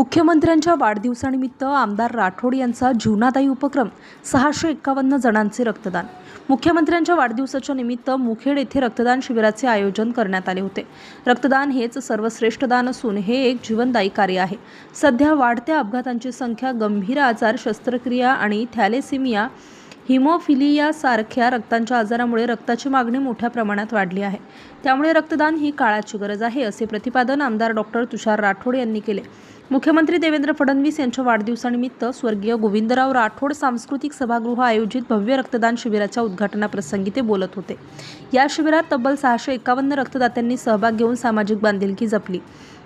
मुख्यमंत्र्यांच्या वाढदिवसानिमित्त आमदार राठोड यांचा जीवनादायी उपक्रम सहाशे एक्कावन्न जणांचे रक्तदान. मुख्यमंत्र्यांच्या वाढदिवसाच्या निमित्त मुखेड येथे रक्तदान शिबिराचे आयोजन करण्यात आले होते. रक्तदान हेच सर्वश्रेष्ठ दान असून हे एक जीवनदायी कार्य आहे. सध्या वाढत्या अपघातांची संख्या गंभीर आजार शस्त्रक्रिया आणि थॅलेसिमिया हिमोफिलिया सारख्या रक्तांच्या आजारामुळे रक्ताची मागणी मोठ्या प्रमाणात वाढली आहे. त्यामुळे रक्तदान ही काळाची गरज आहे असे प्रतिपादन आमदार डॉक्टर तुषार राठोड यांनी केले. मुख्यमंत्री देवेंद्र फडणवीस यांच्या वाढदिवसानिमित्त स्वर्गीय गोविंदराव राठोड सांस्कृतिक सभागृह आयोजित भव्य रक्तदान शिबिराच्या उद्घाटनाप्रसंगी ते बोलत होते. या शिबिरात तब्बल सहाशे एकावन्न रक्तदात्यांनी सहभाग घेऊन सामाजिक बांधिलकी जपली.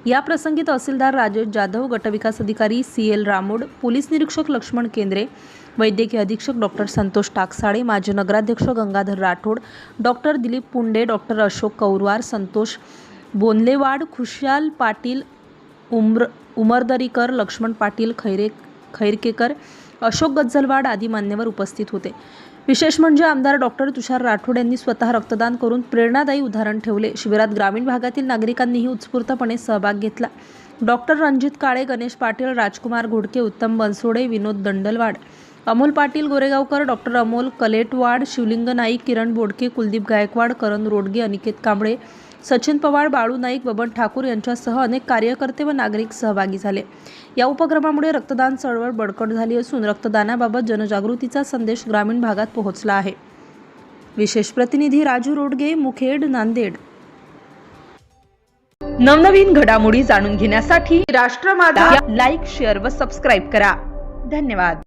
या प्रसंगी तहसीलदार राजेश जाधव गटविकास अधिकारी सी एल रामोड पोलीस निरीक्षक लक्ष्मण केंद्रे वैद्यकीय अधीक्षक डॉक्टर संतोष टाकसाळे माजी नगराध्यक्ष गंगाधर राठोड डॉक्टर दिलीप पुंडे डॉक्टर अशोक कौरवार संतोष बोनलेवाड खुशाल पाटील उम्र उमरदरीकर लक्ष्मण पाटील खैरे खैरकेकर अशोक गज्जलवाड आदी मान्यवर उपस्थित होते. विशेष म्हणजे आमदार डॉक्टर तुषार राठोड यांनी स्वतः रक्तदान करून प्रेरणादायी उदाहरण ठेवले. शिबिरात ग्रामीण भागातील नागरिकांनीही उत्स्फूर्तपणे सहभाग घेतला. डॉक्टर रणजित काळे गणेश पाटील राजकुमार घोडके उत्तम बनसोडे विनोद दंडलवाड अमोल पाटील गोरेगावकर डॉक्टर अमोल कलेटवाड शिवलिंग नाईक किरण बोडके कुलदीप गायकवाड करण रोडगे अनिकेत कांबळे सचिन पवार बाळू नाईक बबन ठाकूर यांच्यासह अनेक कार्यकर्ते व नागरिक सहभागी झाले. या उपक्रमामुळे रक्तदान चळवळ बळकट झाली असून रक्तदानाबाबत जनजागृतीचा संदेश ग्रामीण भागात पोहोचला आहे. विशेष प्रतिनिधी राजू रोडगे मुखेड नांदेड. नवनवीन घडामोडी जाणून घेण्यासाठी राष्ट्रमाता लाईक शेअर व सबस्क्राईब करा. धन्यवाद.